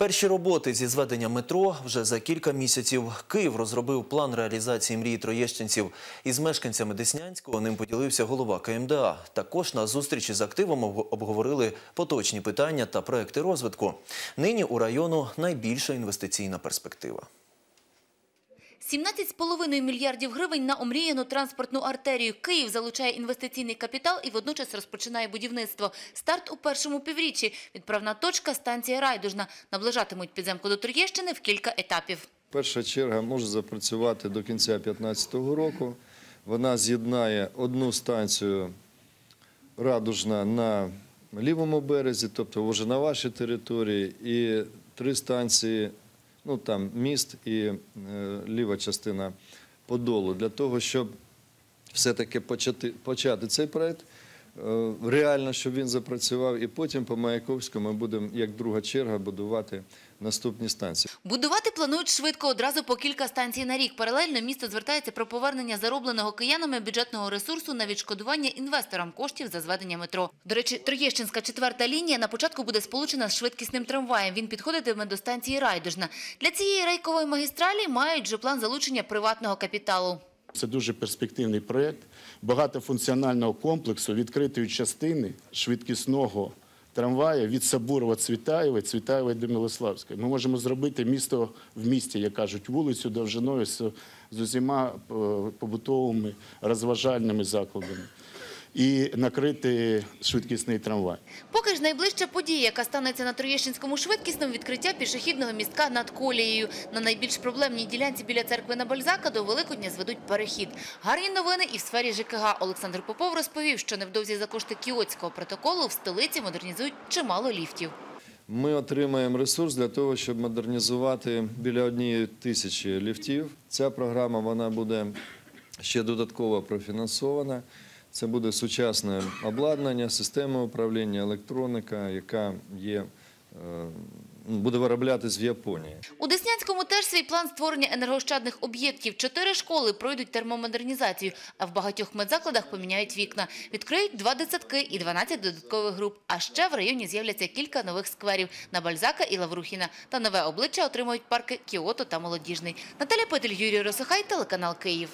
Перші роботи зі зведення метро вже за кілька місяців. Київ розробив план реалізації мрії троєщинців. Із мешканцями Деснянського ним поділився голова КМДА. Також на зустрічі з активом обг- обговорили поточні питання та проекти розвитку. Нині у району найбільша інвестиційна перспектива. 17,5 мільярдів гривень на омріяну транспортну артерію. Київ залучає інвестиційний капітал і водночас розпочинає будівництво. Старт у першому півріччі. Відправна точка – станція Райдужна. Наближатимуть підземку до Троєщини в кілька етапів. Перша черга може запрацювати до кінця 2015 року. Вона з'єднає одну станцію Радужна на лівому березі, тобто вже на вашій території, і три станції, ну там міст і е, ліва частина Подолу, для того, щоб все-таки почати, почати цей проект. Е, Реально, щоб він запрацював, і потім по Маяковському ми будемо, як друга черга, будувати наступні станції. Будувати планують швидко, одразу по кілька станцій на рік. Паралельно місто звертається про повернення заробленого киянами бюджетного ресурсу на відшкодування інвесторам коштів за зведення метро. До речі, Троєщинська четверта лінія на початку буде сполучена з швидкісним трамваєм. Він підходитиме до станції Райдужна. Для цієї рейкової магістралі мають вже план залучення приватного капіталу. Це дуже перспективний проєкт багатофункціонального комплексу відкритої частини швидкісного трамвая від Сабурова Цвітаєва, Цвітаєва до Милославської. Ми можемо зробити місто в місті, як кажуть, вулицю довжиною з, усіма е, побутовими розважальними закладами і накрити швидкісний трамвай. Поки ж найближча подія, яка станеться на Троєщинському швидкісному, відкриття пішохідного містка над колією. На найбільш проблемній ділянці біля церкви на Бальзака до Великодня зведуть перехід. Гарні новини і в сфері ЖКГ. Олександр Попов розповів, що невдовзі за кошти Кіотського протоколу в столиці модернізують чимало ліфтів. Ми отримаємо ресурс для того, щоб модернізувати біля однієї тисячі ліфтів. Ця програма вона буде ще додатково профінансована. Це буде сучасне обладнання, система управління, електроніка, яка є, е, ну, буде вироблятись в Японії. У Деснянському теж свій план створення енергоощадних об'єктів. Чотири школи пройдуть термомодернізацію, а в багатьох медзакладах поміняють вікна. Відкриють два дитсадки і 12 додаткових груп. А ще в районі з'являться кілька нових скверів на Бальзака і Лаврухіна. Та нове обличчя отримують парки Кіото та Молодіжний. Наталя Петель, Юрій Росохай, телеканал Київ.